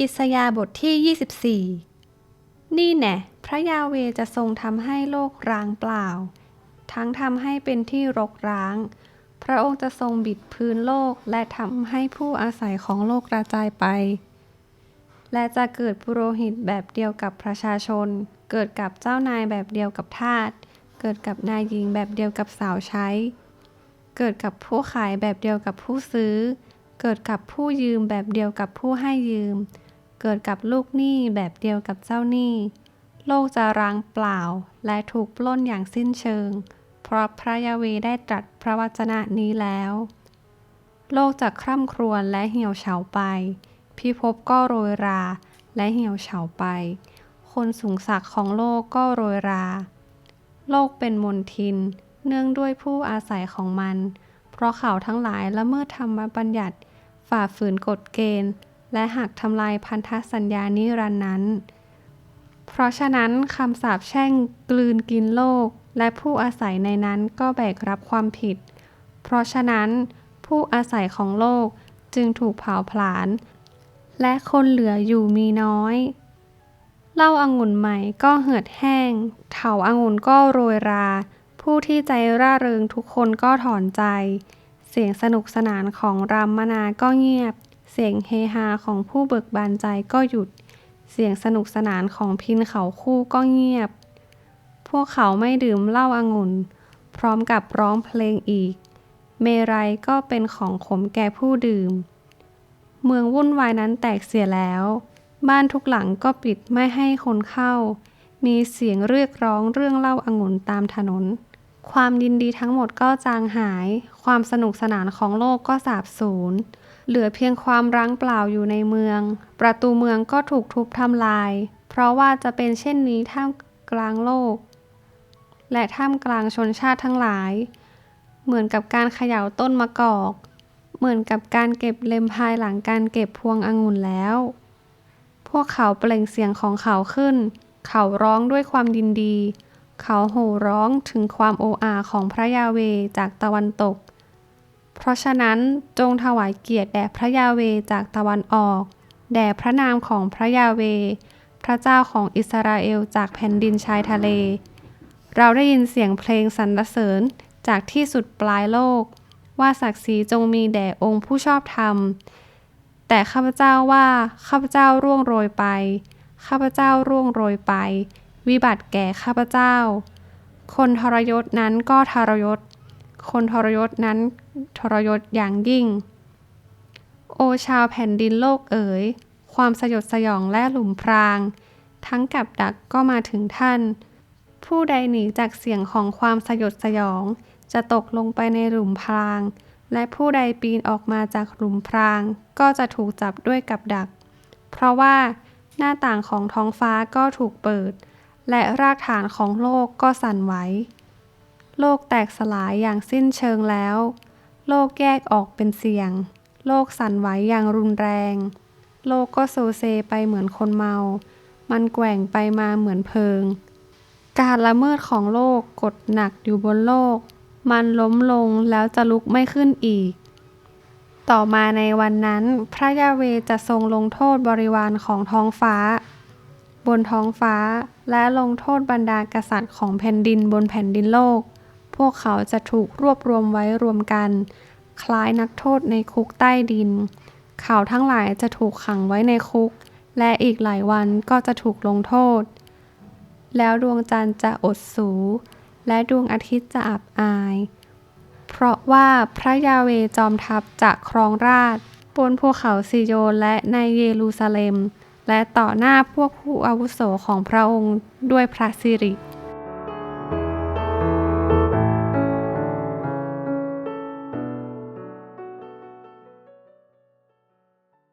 อิสยาบทที่ 24 นี่แน่พระยาเวจะทรงทำให้โลกร้างเปล่า ทั้งทำให้เป็นที่รกร้าง พระองค์จะทรงบิดพื้นโลกและทำให้ผู้อาศัยของโลกกระจายไป และจะเกิดปุโรหิตแบบเดียวกับประชาชน เกิดกับเจ้านายแบบเดียวกับทาส เกิดกับนายหญิงแบบเดียวกับสาวใช้ เกิดกับผู้ขายแบบเดียวกับผู้ซื้อ เกิดกับผู้ยืมแบบเดียวกับผู้ให้ยืมเกิดกับลูกหนี้แบบเดียวกับเจ้าหนี้ โลกจะร้างเปล่าและถูกปล้นอย่างสิ้นเชิง เพราะพระยาเวได้ตรัสพระวจนะนี้แล้ว โลกจะคร่ำครวญและเหี่ยวเฉาไป พิภพก็โรยราและเหี่ยวเฉาไป คนสูงศักดิ์ของโลกก็โรยรา โลกเป็นมนทิน เนื่องด้วยผู้อาศัยของมัน เพราะเขาทั้งหลายละเมิดธรรมบัญญัติ ฝ่าฝืนกฎเกณฑ์ และหักทำลายพันธสัญญานิรันดร์นั้น เพราะฉะนั้นคำสาปแช่งกลืนกินโลก และผู้อาศัยในนั้นก็แบกรับความผิด เพราะฉะนั้น ผู้อาศัยของโลกจึงถูกเผาผลาญและคนเหลืออยู่มีน้อยเล้าอางุ่นใหม่ก็เหือดแห้ง เถาอางุ่นก็โรยรา ผู้ที่ใจร่าเริงทุกคนก็ถอนใจ เสียงสนุกสนานของรามนาก็เงียบ เสียงเฮฮาของผู้เบิกบานใจก็หยุด เสียงสนุกสนานของพินเขาคู่ก็เงียบ พวกเขาไม่ดื่มเหล้าอางุ่น พร้อมกับร้องเพลงอีก เมรัยก็เป็นของขมแก่ผู้ดื่ม เมืองวุ่นวายนั้นแตกเสียแล้ว บ้านทุกหลังก็ปิดไม่ให้คนเข้า มีเสียงเรียกร้องเรื่องเหล้าอางุ่นตามถนน ความยินดีทั้งหมดก็จางหาย ความสนุกสนานของโลกก็สาบสูญ เหลือเพียงความร้างเปล่าอยู่ในเมือง ประตูเมืองก็ถูกทุบทำลาย เพราะว่าจะเป็นเช่นนี้ท่ามกลางโลก และท่ามกลางชนชาติทั้งหลาย เหมือนกับการเขย่าต้นมะกอก เหมือนกับการเก็บเลมภายหลังการเก็บพวงองุ่นแล้ว พวกเขาเปล่งเสียงของเขาขึ้น เขาร้องด้วยความยินดี เขาโห่ร้องถึงความโอ้อาของพระยาเวจากตะวันตก เพราะฉะนั้นจงถวายเกียรติแด่พระยาเวจากตะวันออก แด่พระนามของพระยาเว พระเจ้าของอิสราเอลจากแผ่นดินชายทะเล เราได้ยินเสียงเพลงสรรเสริญจากที่สุดปลายโลก ว่าศักดิ์ศรีจงมีแด่องค์ผู้ชอบธรรม แต่ข้าพเจ้าว่าข้าพเจ้าร่วงโรยไป ข้าพเจ้าร่วงโรยไป วิบัติแก่ข้าพเจ้า คนทรยศนั้นก็ทรยศ คนทรยศนั้นทรยศอย่างยิ่ง โอชาวแผ่นดินโลกเอ๋ย ความสยดสยองและหลุมพราง ทั้งกับดักก็มาถึงท่าน ผู้ใดหนีจากเสียงของความสยดสยอง จะตกลงไปในหลุมพราง และผู้ใดปีนออกมาจากหลุมพราง ก็จะถูกจับด้วยกับดัก เพราะว่าหน้าต่างของท้องฟ้าก็ถูกเปิด และรากฐานของโลกก็สั่นไหว โลกแตกสลายอย่างสิ้นเชิงแล้ว โลกแยกออกเป็นเสียง โลกสั่นไหวอย่างรุนแรง โลกก็โซเซไปเหมือนคนเมา มันแกว่งไปมาเหมือนเพลิง การละเมิดของโลกกดหนักอยู่บนโลก มันล้มลงแล้วจะลุกไม่ขึ้นอีก ต่อมาในวันนั้น พระยาเวจะทรงลงโทษบริวารของท้องฟ้า บนท้องฟ้า และลงโทษบรรดากษัตริย์ของแผ่นดินบนแผ่นดินโลก พวกเขาจะถูกรวบรวมไว้รวมกัน คล้ายนักโทษในคุกใต้ดิน เขาทั้งหลายจะถูกขังไว้ในคุก และอีกหลายวันก็จะถูกลงโทษ แล้วดวงจันทร์จะอดสู และดวงอาทิตย์จะอับอาย เพราะว่าพระยาเวจอมทัพจะครองราชบนภูเขาซิโยนและในเยรูซาเล็ม และต่อหน้าพวกผู้อาวุโสของพระองค์ด้วยพระสิริ